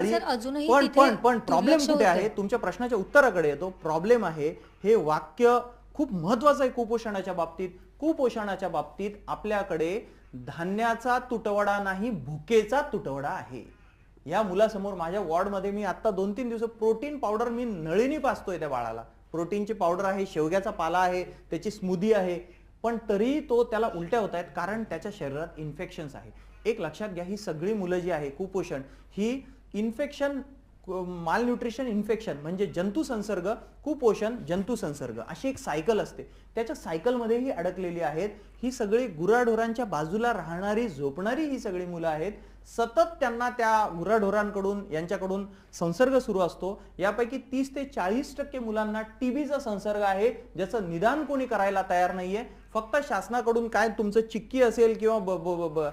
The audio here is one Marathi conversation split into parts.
पण पण पण प्रॉब्लेम कुठे. आहे? तुमच्या प्रश्नाच्या उत्तराकडे येतो. प्रॉब्लेम आहे हे वाक्य खूप महत्वाचं आहे कुपोषणाच्या बाबतीत. कुपोषणाच्या बाबतीत आपल्याकडे धान्याचा तुटवडा नाही भुकेचा तुटवडा आहे. या मुलासमोर माझ्या वॉर्डमध्ये मी आता दोन तीन दिवस प्रोटीन पावडर मी नळीनी पाचतोय त्या बाळाला. प्रोटीनची पावडर आहे शेवग्याचा पाला आहे त्याची स्मूदी आहे. पण तरी तो त्याला उलट्या होत आहेत कारण त्याच्या शरीरात इन्फेक्शन्स आहे. एक लक्षात घ्या ही सगळी मुलं जी आहे कुपोषण ही इन्फेक्शन माल न्यूट्रिशन इन्फेक्शन म्हणजे जंतू संसर्ग कुपोषण जंतू संसर्ग अशी एक सायकल असते. त्याच्या सायकलमध्येही अडकलेली आहेत. ही सगळी गुराढोरांच्या बाजूला राहणारी झोपणारी ही सगळी मुलं आहेत. सतत त्यांना त्या गुराढोरांकडून यांच्याकडून संसर्ग सुरू असतो. यापैकी तीस ते चाळीस टक्के मुलांना टीबीचा संसर्ग आहे ज्याचं निदान कोणी करायला तयार नाहीये. फक्त शासनाकडून काय तुमचं चिक्की असेल किंवा ब- ब- ब- ब-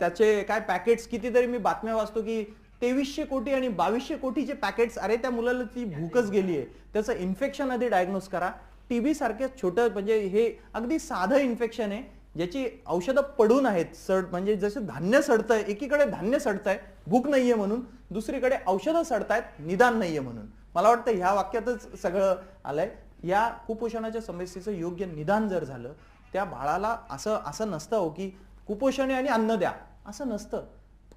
त्याचे काय पॅकेट्स कितीतरी मी बातम्या वाचतो की तेवीसशे कोटी आणि बावीसशे कोटीचे पॅकेट्स अरे त्या मुलाला ती भूकच गेली आहे. त्याचं इन्फेक्शन आधी डायग्नोज करा. टीबी सारखे छोटं म्हणजे हे अगदी साधं इन्फेक्शन आहे ज्याची औषधं पडून आहेत सड म्हणजे जसं धान्य सडतंय एकीकडे धान्य सडतंय भूक नाहीये म्हणून दुसरीकडे औषधं सडतायत निदान नाहीये म्हणून. मला वाटतं ह्या वाक्यातच सगळं आलंय. या कुपोषणाच्या समस्येचं योग्य निदान जर झालं त्या बाळाला असं असं नसतं हो की कुपोषण आणि अन्न द्या. असं नसतं.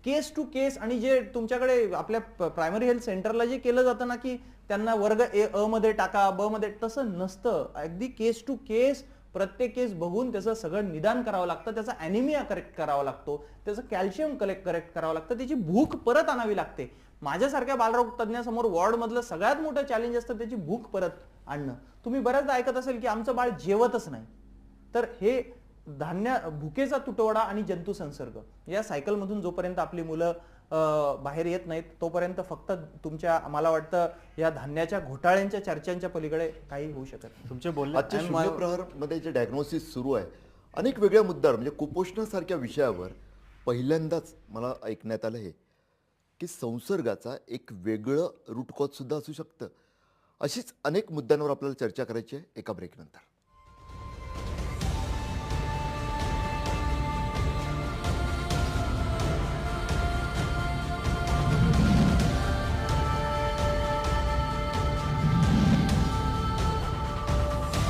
केस टू केस आणि जे तुमच्याकडे आपल्या प्रायमरी हेल्थ सेंटरला जे केलं जातं ना की त्यांना वर्ग ए अ मध्ये टाका ब मध्ये तसं नसतं. अगदी केस टू केस प्रत्येक केस बघून त्याचं सगळं निदान करावं लागतं त्याचा अॅनिमिया करेक्ट करावा लागतो त्याचं कॅल्शियम कलेक्ट करेक्ट करावं लागतं त्याची भूक परत आणावी लागते. माझ्यासारख्या बालरोग तज्ञासमोर वॉर्डमधलं सगळ्यात मोठं चॅलेंज असतं त्याची भूक परत आणणं. तुम्ही बऱ्याचदा ऐकत असेल की आमचं बाळ जेवतच नाही. तर हे धान्य भुकेचा तुटवडा आणि जंतू संसर्ग. या सायकलमधून जोपर्यंत आपली मुलं बाहेर येत नाहीत तोपर्यंत फक्त तुमच्या मला वाटतं या धान्याच्या घोटाळ्यांच्या चर्चांच्या पलीकडे काही होऊ शकत नाही. तुमचे बोलणे? आजच्या आणि शून्य मा- प्रहरमध्ये जे डायग्नोसिस सुरू आहे अनेक वेगळ्या मुद्द्यावर म्हणजे कुपोषणासारख्या विषयावर पहिल्यांदाच मला ऐकण्यात आलं हे की संसर्गाचा एक वेगळं रूट कॉज सुद्धा असू शकतं. अशीच अनेक मुद्द्यांवर आपल्याला चर्चा करायची आहे एका ब्रेकनंतर